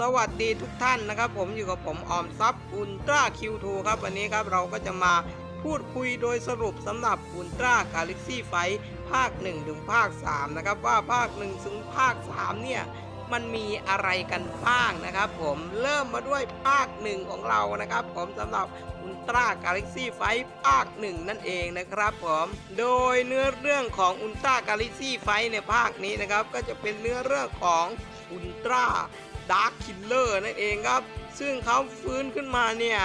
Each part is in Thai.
สวัสดีทุกท่านนะครับ ผมอยู่กับผมออมทรัพย์อุลตร้าคิวทูครับ วันนี้ครับเราก็จะมาพูดคุยโดยสรุปสำหรับอุลตร้ากาแล็กซี่ไฟภาค 1 ถึงภาค 3 นะครับ ว่าภาค 1 ถึงภาค 3 เนี่ย มันมีอะไรกันบ้างนะครับ ผมเริ่มมาด้วยภาค 1 ของเรานะครับ ผมสำหรับอุลตร้ากาแล็กซี่ไฟภาค 1 นั่นเองนะครับผมโดยเนื้อเรื่องของอุลตร้ากาแล็กซี่ไฟในภาคนี้นะครับ ก็จะเป็นเนื้อเรื่องของอุลตร้า ดาร์คคิลเลอร์นั่นเองครับ ซึ่งเขาฟื้นขึ้นมาเนี่ย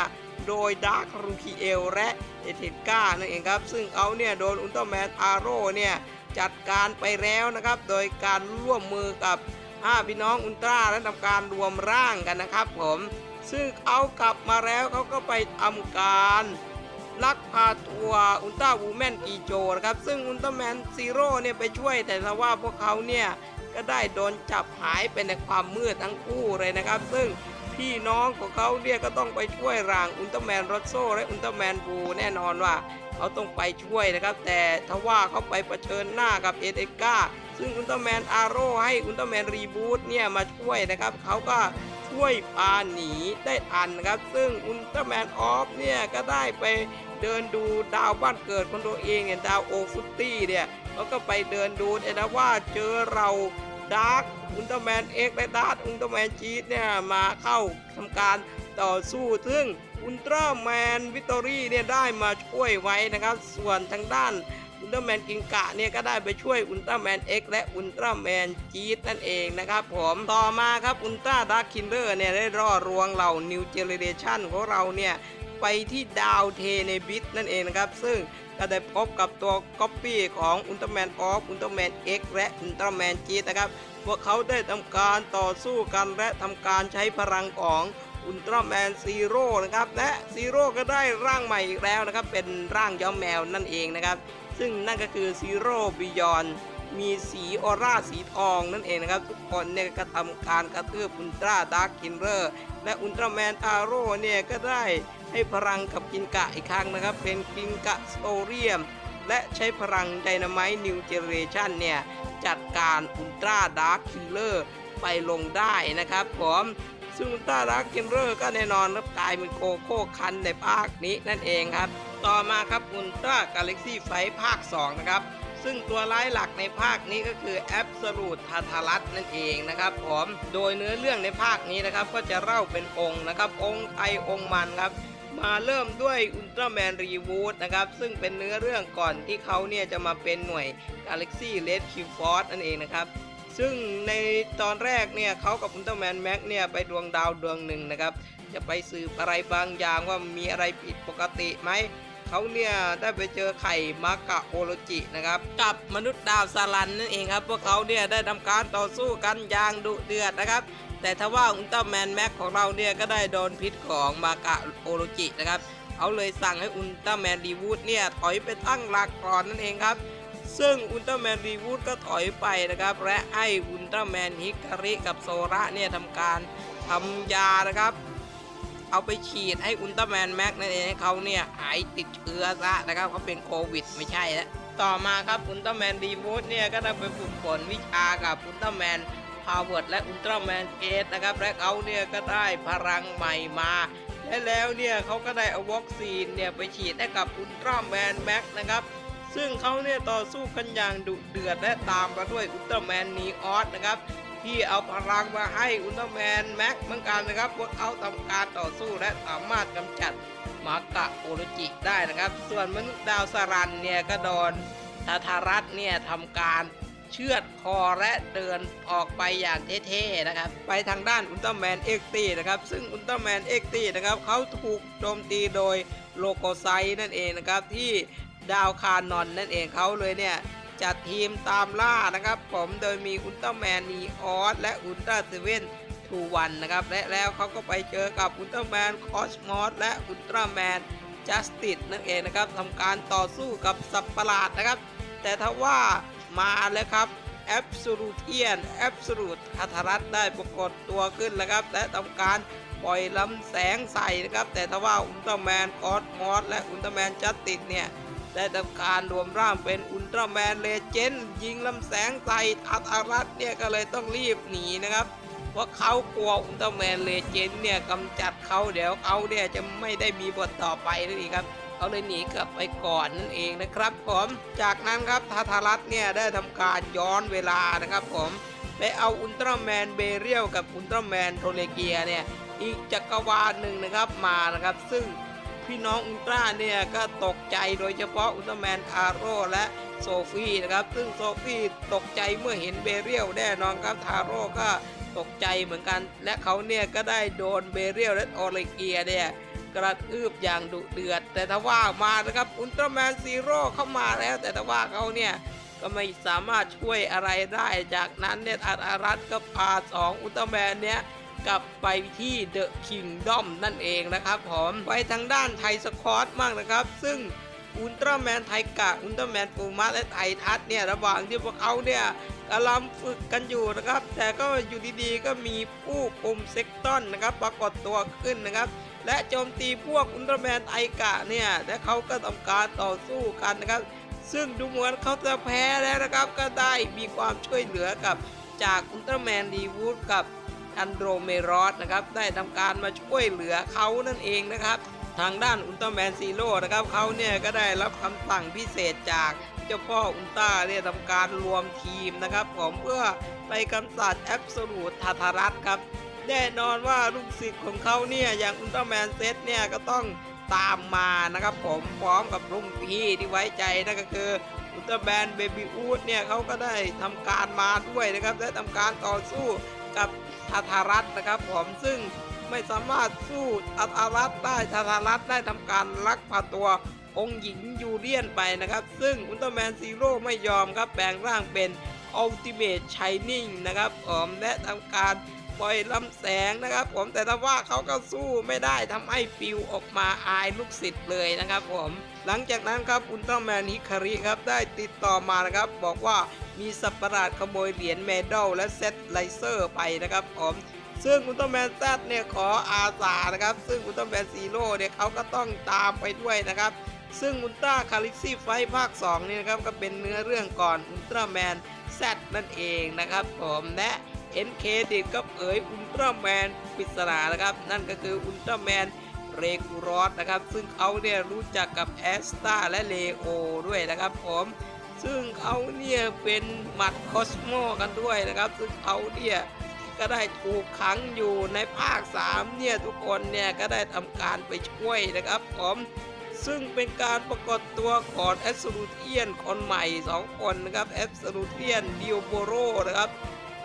โดยดาร์ครูคิเอลและเอเทก้านั่นเองครับ ซึ่งเขาเนี่ยโดนอุลตร้าแมนอาร์โร่เนี่ย จัดการไปแล้วนะครับ โดยการร่วมมือกับห้าพี่น้องอุลตร้าและทำการรวมร่างกันนะครับผม ซึ่งเขากลับมาแล้วเขาก็ไปทำการลักพาตัวอุลตร้าวูแมนอีโจนะครับ ซึ่งอุลตร้าแมนซีโร่เนี่ยไปช่วยแต่ทว่าพวกเขาเนี่ย ก็ได้โดนจับหายไปในความมืดทั้งคู่เลยนะครับ ซึ่งพี่น้องของเขาเนี่ยก็ต้องไปช่วยร่างอุลตร้าแมนรอสโซและอุลตร้าแมนบูแน่นอนว่าเขาต้องไปช่วยนะครับ แต่ทว่าเขาไปเผชิญหน้ากับเอเดกาซึ่งอุลตร้าแมนอาโร่ให้อุลตร้าแมนรีบูทเนี่ยมาช่วยนะครับเขาก็ช่วยปาหนีได้ทันนะครับ ซึ่งอุลตร้าแมนออฟเนี่ยก็ได้ไปเดินดูดาวบ้านเกิดของตัวเองเนี่ยดาวโอฟุตตี้เนี่ยเขาก็ไปเดินดูเนี่ยนะว่าเจอเรา ดาร์กอุลตร้าแมนเอ็กและดาร์กอุลตร้าแมนจีดเนี่ยมาเข้าทำการต่อสู้ซึ่งอุลตร้าแมนวิตตอรี่เนี่ยได้มาช่วยไว้นะครับ ส่วนทางด้านอุลตร้าแมนกิงกะเนี่ยก็ได้ไปช่วยอุลตร้าแมนเอ็กและอุลตร้าแมนจีดนั่นเองนะครับผมต่อมาครับอุลตร้าดาร์คคินเลอร์เนี่ยได้ร่อรวงเหล่านิวเจเนเรชันของเราเนี่ยไปที่ดาวเทเนบิสนั่นเองนะครับ ซึ่ง ก็ได้พบกับตัวก๊อปปี้ของอุลตร้าแมนออฟอุลตร้าแมนเอ็กและอุลตร้าแมนจีนะครับพวกเขาได้ทำการต่อสู้กันและทำการใช้พลังของอุลตร้าแมนซีโร่นะครับและซีโร่ก็ได้ร่างใหม่อีกแล้วนะครับเป็นร่างย้อมแมวนั่นเองนะครับซึ่งนั่นก็คือซีโร่บิยอน มีสีออร่าสีทองนั่นเองนะครับ ทุกคนเนี่ยก็ทำการกระทืบอุลตร้าดาร์คคินเรอร์และอุลตร้าแมนอาโร่เนี่ยก็ได้ให้พลังกับกินกะอีกครั้งนะครับ เป็นกินกะสโตเรียม และใช้พลังไดนาไมต์นิวเจเรชันเนี่ย จัดการอุลตร้าดาร์คคิลเลอร์ไปลงได้นะครับผมซึ่งอุลตร้าดาร์คคิลเลอร์ก็แน่นอนรับกลายเป็นโกโก้คันในภาคนี้นั่นเองครับ ต่อมาครับอุลตร้ากาแล็กซี่ไฟภาค 2 นะครับ ซึ่งตัวร้ายหลักในภาคนี้ก็คือแอบสูตทาทารัสนั่นเองนะครับผมโดยเนื้อเรื่องในภาคนี้นะครับก็จะเล่าเป็นองค์นะครับ องค์ไอองค์มันครับมาเริ่มด้วยอุลตร้าแมนรีวูดนะครับซึ่งเป็นเนื้อเรื่องก่อนที่เขาเนี่ยจะมาเป็นหน่วย Galaxy Red Q Force นั่นเองนะครับซึ่งในตอนแรกเนี่ยเขากับอุลตร้าแมนแม็กเนี่ยไปดวงดาวดวงหนึ่งนะครับ จะไปสืบอะไรบางอย่างว่ามีอะไรผิดปกติไหม เขาเนี่ยได้ไปเจอไข่มากะโอโลจินะครับกับมนุษย์ดาวซาลันนั่นเองครับ พวกเขาเนี่ยได้ทำการต่อสู้กันอย่างดุเดือดนะครับ แต่ทว่าอุลตร้าแมนแม็กของเราเนี่ยก็ได้โดนพิษของมากะโอโลจินะครับเขาเลยสั่งให้อุลตร้าแมนดีวูดเนี่ยถอยไปตั้งหลักก่อนนั่นเองครับซึ่งอุลตร้าแมนรีวูดก็ถอยไปนะครับ และให้อุลตร้าแมนฮิคาริกับโซระเนี่ยทำการทำยานะครับ เอาไปฉีดให้อุลตร้าแมนแม็กนั่นเองให้เขาเนี่ยหายติดเชื้อซะนะครับเขาเป็นโควิดไม่ใช่แล้วต่อมาครับอุลตร้าแมนรีวูดเนี่ยก็ได้ไปฝึกฝนวิชากับอุลตร้าแมนพาวเวิร์ดและอุลตร้าแมนเกตนะครับและเขาเนี่ยก็ได้พลังใหม่มาและแล้วเนี่ยเขาก็ได้เอาวัคซีนเนี่ยไปฉีดให้กับอุลตร้าแมนแม็กนะครับซึ่งเขาเนี่ยต่อสู้กันอย่างดุเดือดและตามมาด้วยอุลตร้าแมนนีออสนะครับ ที่เอาพลังมาให้อุลตร้าแมนแม็กเหมือนกันนะครับ พวกเขาทำการต่อสู้และสามารถกำจัดมากะโอโรจิได้นะครับ ส่วนมนุษย์ดาวสรันเนี่ยก็โดนทาทารัตเนี่ยทำการเชือดคอและเดินออกไปอย่างเท่ๆนะครับ ไปทางด้านอุลตร้าแมนเอ็กตี้นะครับ ซึ่งอุลตร้าแมนเอ็กตี้นะครับเขาถูกโจมตีโดยโลโกไซนั่นเองนะครับที่ดาวคานอนนั่นเองเขาเลยเนี่ย จัดทีมตามล่านะครับผมโดยมีอุลตร้าแมนนีออสและอุลตร้าเซเว่นทูวันนะครับและแล้วเขาก็ไปเจอกับอุลตร้าแมนคอสมอสและอุลตร้าแมนจัสติสนั่นเองนะครับทำการต่อสู้กับสัตว์ประหลาดนะครับ แต่ถ้าว่ามาแล้วครับแอบสู t เทียนแอบสู t คาทรัสได้ปรากฏตัวขึ้นแล้วครับ และทำการปล่อยลำแสงใส่นะครับ แต่ถ้าว่าอุลตร้าแมนคอสมอสและอุลตร้าแมนจัสติสเนี่ย ได้ทำการรวมร่างเป็นอุลตร้าแมนเลเจนด์ยิงลำแสงใส่ทัตอารัสเนี่ยก็เลยต้องรีบหนีนะครับพราะเขากลัวอุลตร้าแมนเลเจนด์เนี่ยกำจัดเขาเดี๋ยวเขาเนี่ยจะไม่ได้มีบทต่อไปนั่นเองครับเขาเลยหนีกลับไปก่อนนั่นเองนะครับผมจากนั้นครับทาทารัสเนี่ยได้ทำการย้อนเวลานะครับผมไปเอาอุลตร้าแมนเบเรียลกับอุลตร้าแมนโทเลเกียเนี่ยอีกจักรวาลหนึ่งนะครับมานะครับ ซึ่ง พี่น้องอุลตร้าเนี่ยก็ตกใจโดยเฉพาะอุลตร้าแมนอาโร่และโซฟี่นะครับ ซึ่งโซฟี่ตกใจเมื่อเห็นเบเรียลแน่นอนครับทาโร่ก็ตกใจเหมือนกัน และเขาเนี่ยก็ได้โดนเบเรียลและออริเกียเนี่ยกระทืบอย่างดุเดือด แต่ถ้าว่ามานะครับอุลตร้าแมนซีโร่เข้ามาแล้ว แต่ถ้าว่าเขาเนี่ยก็ไม่สามารถช่วยอะไรได้ จากนั้นเนี่ยอาอารัตก็พาสองอุลตร้าแมนเนี่ย กลับไปที่เดอะคิงดอมนั่นเองนะครับผมไปทางด้านไทยสควอตมากนะครับ ซึ่งอุลตร้าแมนไทกะอุลตร้าแมนปูมะและไททัสเนี่ยระหว่างที่พวกเขาเนี่ยกำลังฝึกกันอยู่นะครับ แต่ก็อยู่ดีๆก็มีผู้คุมเซ็กตอนนะครับ ปรากฏตัวขึ้นนะครับ และโจมตีพวกอุลตร้าแมนไทกะเนี่ยและเขาก็ทำการต่อสู้กันนะครับ ซึ่งดูเหมือนเขาจะแพ้แล้วนะครับ ก็ได้มีความช่วยเหลือกับจากอุลตร้าแมนดีวูดกับ อันโดรเมรอสนะครับได้ทำการมาช่วยเหลือเขานั่นเองนะครับทางด้านอุลตร้าแมนซีโร่นะครับเขาเนี่ยก็ได้รับคำสั่งพิเศษจากเจ้าพ่ออุลตร้าเนี่ยทำการรวมทีมนะครับผมเพื่อไปกำจัดแอบสูตทาทารัสครับแน่นอนว่าลูกศิษย์ของเขาเนี่ยอย่างอุลตร้าแมนเซตเนี่ยก็ต้องตามมานะครับผมพร้อมกับรุ่งพี่ที่ไว้ใจนั่นก็คืออุลตร้าแมนเบบี้อูดเนี่ยเขาก็ได้ทำการมาด้วยนะครับและทำการต่อสู้กับ ทาทารัสนะครับผมซึ่งไม่สามารถสู้อัตอารัตได้ทาทารัตได้ทำการลักพาตัวองค์หญิงยูเลียนไปนะครับ ซึ่งอุลตร้าแมนซีโร่ไม่ยอมครับแปลงร่างเป็นอัลติเม e ช i นิ่งนะครับผมและทำการปล่อยลำแสงนะครับ ผมแต่ถ้าว่าเขาก็สู้ไม่ได้ทำให้ปิวออกมาอายลูกศิษย์เลยนะครับผม หลังจากนั้นครับอุลตร้าแมนฮิคาริครับได้ติดต่อมานะครับ บอกว่ามีสัประหลาดขโมยเหรียญเมดัลและเซตไลเซอร์ไปนะครับผมซึ่งอุลตร้าแมนแซดเนี่ยขออาสานะครับ ซึ่งอุลตร้าแมนซีโร่เนี่ยเขาก็ต้องตามไปด้วยนะครับ ซึ่งอุลตร้าคาลิซี่ไฟภาค2นี่นะครับก็เป็นเนื้อเรื่องก่อนอุลตร้าแมนแซดนั่นเองนะครับผมและเอ็นเคดิตก็เผยอุลตร้าแมนปริศนานะครับ นั่นก็คืออุลตร้าแมน เรกูรอสนะครับ ซึ่งเขาเนี่ยรู้จักกับแอสตาและเลโอด้วยนะครับผมซึ่งเขาเนี่ยเป็นหมัดคอสโมกันด้วยนะครับ ซึ่งเขาเนี่ยก็ได้ถูกขังอยู่ในภาค 3 เนี่ยทุกคนเนี่ยก็ได้ทำการไปช่วยนะครับผมซึ่งเป็นการปรากฏตัวของแอสซูเทียนคนใหม่ 2 คนนะครับแอสซูเทียนดิโอโบโรนะครับ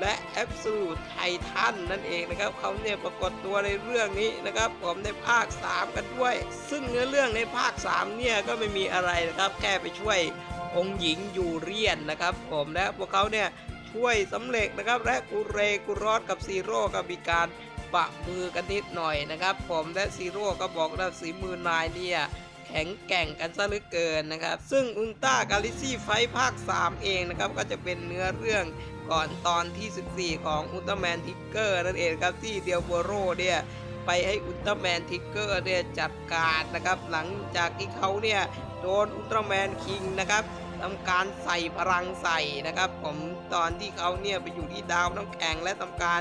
และแอบสูไททันนั่นเองนะครับเขาเนี่ยปรากฏตัวในเรื่องนี้นะครับ ผมในภาค 3 กันด้วย ซึ่งเนื้อเรื่องในภาค 3 เนี่ยก็ไม่มีอะไรนะครับ แค่ไปช่วยองค์หญิงยูเรียนนะครับ ผมและพวกเขาเนี่ยช่วยสำเร็จนะครับ และกูเรกูรอสกับซีโร่ก็มีการปะมือกันนิดหน่อยนะครับ ผมและซีโร่ก็บอกว่าสีมือนายเนี่ย แข็งแกร่งกันซะเหลือเกินนะครับ ซึ่งอุลตร้ากาลิซี่ไฟภาค 3 เองนะครับ ก็จะเป็นเนื้อเรื่องก่อนตอนที่ 14 ของอุลตร้าแมนทิกเกอร์นั่นเองครับที่เดียวโบโรเนี่ยไปให้อุลตร้าแมนทิกเกอร์เนี่ยจัดการนะครับ หลังจากที่เขาเนี่ยโดนอุลตร้าแมนคิงนะครับทำการใส่พลังใส่นะครับ ผมตอนที่เขาเนี่ยไปอยู่ที่ดาวน้ำแข็งและทำการ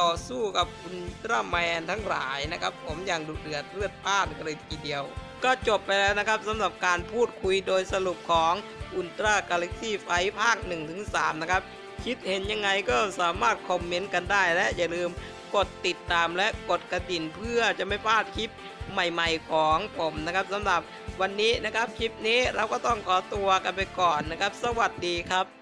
ต่อสู้กับอุลตร้าแมนทั้งหลายนะครับ ผมอย่างดุเดือดเลือดพล่านกันเลยทีเดียว ก็จบไปแล้วนะครับสำหรับการพูดคุยโดยสรุปของอุลตร้ากาแล็กซี่ไฟภาค 1-3 นะครับ คิดเห็นยังไงก็สามารถคอมเมนต์กันได้และอย่าลืมกดติดตามและกดกระดิ่งเพื่อจะไม่พลาดคลิปใหม่ๆของผมนะครับสำหรับวันนี้นะครับคลิปนี้เราก็ต้องขอตัวกันไปก่อนนะครับ สวัสดีครับ